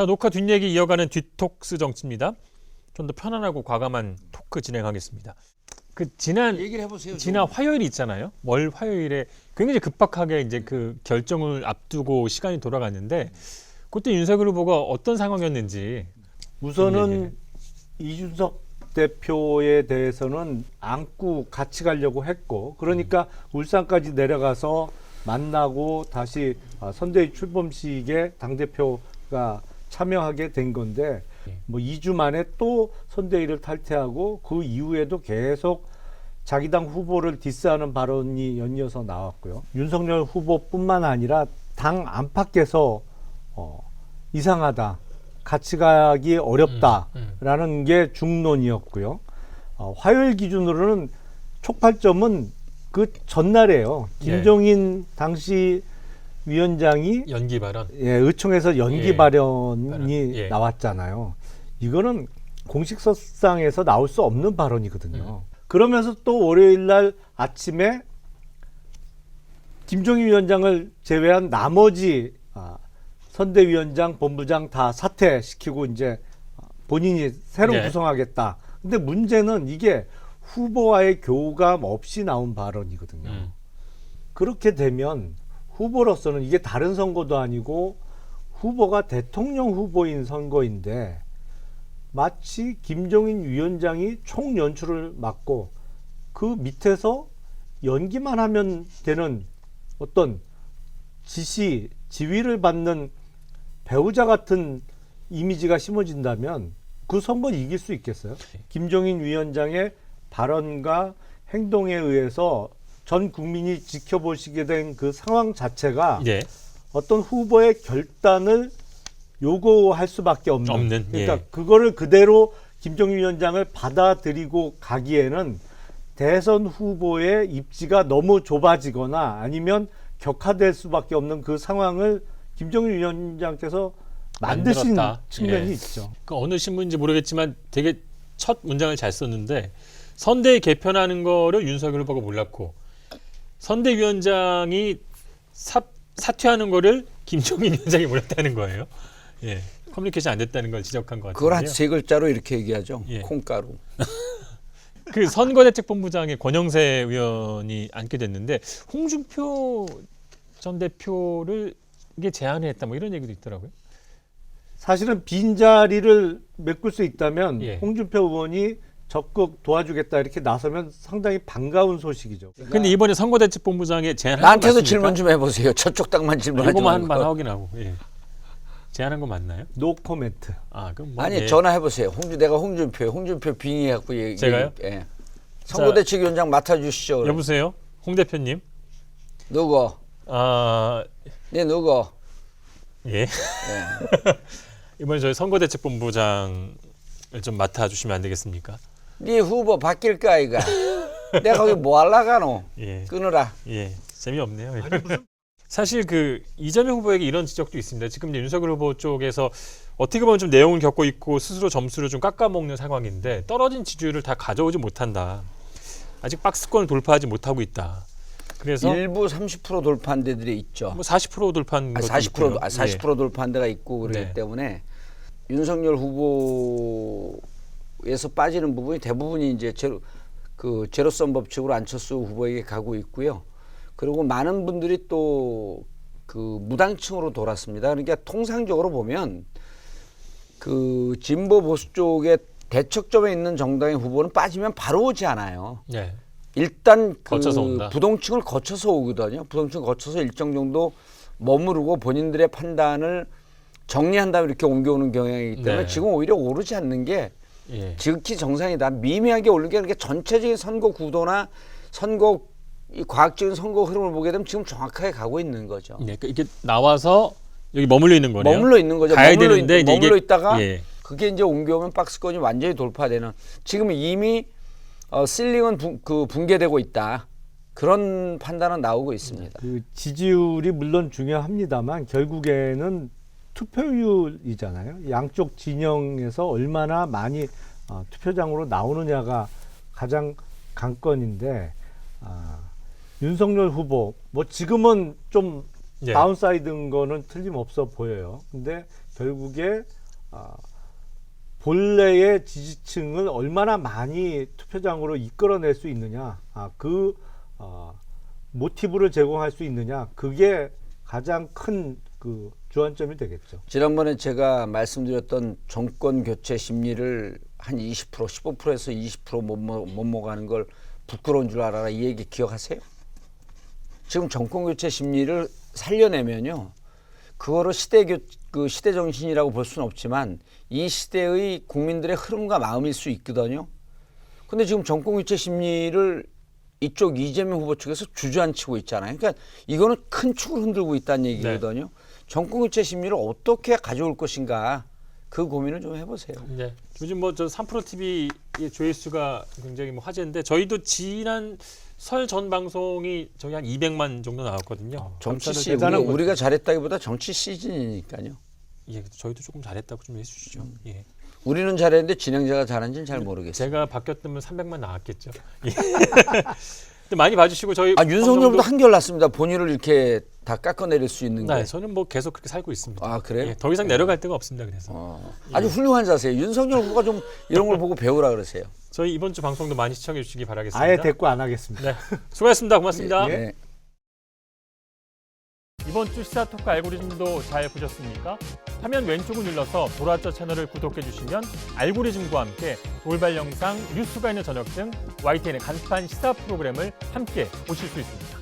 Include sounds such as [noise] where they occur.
자, 녹화 뒷얘기 이어가는 뒷톡스 정치입니다. 좀 더 편안하고 과감한 토크 진행하겠습니다. 그 지난 얘기를 해보세요. 지난 화요일 있잖아요. 월 화요일에 굉장히 급박하게 이제 그 결정을 앞두고 시간이 돌아갔는데 그때 윤석열 후보가 어떤 상황이었는지 우선은 이준석 대표에 대해서는 안고 같이 가려고 했고 그러니까 울산까지 내려가서 만나고 다시 아, 선대위 출범식에 당 대표가 참여하게 된 건데 뭐 2주 만에 또 선대위를 탈퇴하고 그 이후에도 계속 자기 당 후보를 디스하는 발언이 연이어서 나왔고요. 윤석열 후보뿐만 아니라 당 안팎에서 어, 이상하다. 같이 가기 어렵다라는 게 중론이었고요. 어, 화요일 기준으로는 촉발점은 그 전날이에요. 김종인 당시 위원장이 연기 발언. 예, 의총에서 연기 예. 발언이 발언, 예. 나왔잖아요. 이거는 공식석상에서 나올 수 없는 발언이거든요. 그러면서 또 월요일 날 아침에 김종인 위원장을 제외한 나머지 아, 선대위원장, 본부장 다 사퇴시키고 이제 본인이 새로 네. 구성하겠다. 근데 문제는 이게 후보와의 교감 없이 나온 발언이거든요. 음. 그렇게 되면 후보로서는 이게 다른 선거도 아니고 후보가 대통령 후보인 선거인데 마치 김종인 위원장이 총 연출을 맡고 그 밑에서 연기만 하면 되는 어떤 지시, 지휘를 받는 배우자 같은 이미지가 심어진다면 그 선거 이길 수 있겠어요? 김종인 위원장의 발언과 행동에 의해서 전 국민이 지켜보시게 된 그 상황 자체가 예. 어떤 후보의 결단을 요구할 수밖에 없는, 없는, 그러니까 예. 그거를 그대로 김종인 위원장을 받아들이고 가기에는 대선 후보의 입지가 너무 좁아지거나 아니면 격화될 수밖에 없는 그 상황을 김종인 위원장께서 만드신 만들었다. 측면이 예. 있죠. 그 어느 신문인지 모르겠지만 되게 첫 문장을 잘 썼는데 선대 개편하는 거를 윤석열 후보가 몰랐고 선대위원장이 사, 사퇴하는 거를 김종인 위원장이 몰랐다는 거예요. 예. 커뮤니케이션 안 됐다는 걸 지적한 것 그걸 한. 세 글자로 이렇게 얘기하죠. 예. 콩가루. [laughs] 그 선거대책본부장에 권영세 의원이 앉게 됐는데 홍준표 전 대표를 이게 제안을 했다 뭐 이런 얘기도 있더라고요. 사실은 빈 자리를 메꿀 수 있다면 예. 홍준표 의원이 적극 도와주겠다 이렇게 나서면 상당히 반가운 소식이죠. 근데 이번에 선거대책본부장에 제안한 나한테도? 질문 좀 해보세요. 저쪽 당만 질문하지 이거만 말고. 한번 확인하고. 예. 제안한 거 맞나요? 노 코멘트. 아 그럼 뭐 아니 예. 전화해보세요. 홍준 내가 홍준표, 홍준표 빙의해갖고 얘기. 제가요? 예. 선거대책위원장 맡아주시죠. 그럼. 여보세요, 홍 대표님. 누구? 아 네 누구? 예. 예. [laughs] 이번에 저희 선거대책본부장을 좀 맡아주시면 안 되겠습니까? 네 후보 바뀔까 이가. 내가 거기 뭐 하려가노? [laughs] 예. 끊어라. 예. 재미없네요. [laughs] 사실 그 이재명 후보에게 이런 지적도 있습니다. 지금 이제 윤석열 후보 쪽에서 어떻게 보면 좀 내용을 겪고 있고 스스로 점수를 좀 깎아먹는 상황인데 떨어진 지지율을 다 가져오지 못한다. 아직 박스권을 돌파하지 못하고 있다. 그래서 일부 30% 돌파한 데들이 있죠. 뭐 40% 돌파한 아, 것도 40% 있고요. 아, 40% 돌파한 데가 있고 그렇기 네. 때문에 윤석열 후보 에서 빠지는 부분이 대부분이 이제 제로 그 제로섬 법칙으로 안철수 후보에게 가고 있고요. 그리고 많은 분들이 또 그 무당층으로 돌았습니다. 그러니까 통상적으로 보면 그 진보 보수 쪽에 대척점에 있는 정당의 후보는 빠지면 바로 오지 않아요. 예. 예. 일단 그 거쳐서 온다. 부동층을 거쳐서 오거든요. 부동층 거쳐서 일정 정도 머무르고 본인들의 판단을 정리한 다음에 이렇게 옮겨오는 경향이기 때문에 네. 지금 오히려 오르지 않는 게 예. 지극히 정상이다. 미미하게 오르는 게 아니라 전체적인 선거 구도나 선거 이 과학적인 선거 흐름을 보게 되면 지금 정확하게 가고 있는 거죠. 예. 그러니까 이게 나와서 여기 머물러 있는 거네요. 머물러 있는 거죠. 가야 머물러 되는데 있, 이제 머물러 이게- 있다가 예. 그게 이제 옮겨오면 박스권이 완전히 돌파되는 지금 이미 어, 실링은 붕, 그 붕괴되고 있다. 그런 판단은 나오고 있습니다. 그 지지율이 물론 중요합니다만 결국에는 투표율이잖아요. 양쪽 진영에서 얼마나 많이 어, 투표장으로 나오느냐가 가장 관건인데 아, 윤석열 후보 뭐 지금은 좀 예. 다운사이드인 거는 틀림없어 보여요. 근데 결국에 아, 본래의 지지층을 얼마나 많이 투표장으로 이끌어낼 수 있느냐, 아, 그 어, 모티브를 제공할 수 있느냐, 그게 가장 큰 그 주안점이 되겠죠. 지난번에 제가 말씀드렸던 정권 교체 심리를 한 20% 15%에서 20%못 못 먹어가는 걸 부끄러운 줄 알아라 이 얘기 기억하세요? 지금 정권 교체 심리를 살려내면요. 그거를 시대 교, 그 시대 정신이라고 볼 수는 없지만 이 시대의 국민들의 흐름과 마음일 수 있거든요. 근데 지금 정권 교체 심리를 이쪽 이재명 후보 측에서 주저앉히고 있잖아요. 그러니까 이거는 큰 축을 흔들고 있다는 얘기거든요. 정권 교체 심리를 어떻게 가져올 것인가 그 고민을 좀 해보세요. 네. 요즘 뭐 저 3프로 TV의 조회수가 굉장히 뭐 화제인데 저희도 지난 설 전 방송이 저희 한 200만 정도 나왔거든요. 정치 감사를 시 우리가, 잘했다기보다 정치 시즌이니까요. 예, 저희도 조금 잘했다고 좀 해주시죠. 예. 우리는 잘했는데 진행자가 잘한지는 잘 모르겠어요. 제가 바뀌었다면 300만 나왔겠죠. 예. [laughs] 많이 봐주시고 저희 아 윤석열보다 한결 낫습니다. 본인을 이렇게 다 깎아내릴 수 있는 게. 네, 저는 뭐 계속 그렇게 살고 있습니다. 아 그래요? 예, 더 이상 내려갈 데가 없습니다. 그래서 어, 아주 훌륭한 자세예요. 윤석열 후보가 좀 이런 걸 보고 배우라 그러세요. 저희 이번 주 방송도 많이 시청해 주시기 바라겠습니다. 아예 대꾸 안 하겠습니다. 네, [laughs] 수고하셨습니다. 고맙습니다. 네. 이번 주 시사 토크 알고리즘도 잘 보셨습니까? 화면 왼쪽을 눌러서 보라자 채널을 구독해 주시면 알고리즘과 함께 돌발 영상, 뉴스가 있는 저녁 등 YTN의 간판 시사 프로그램을 함께 보실 수 있습니다.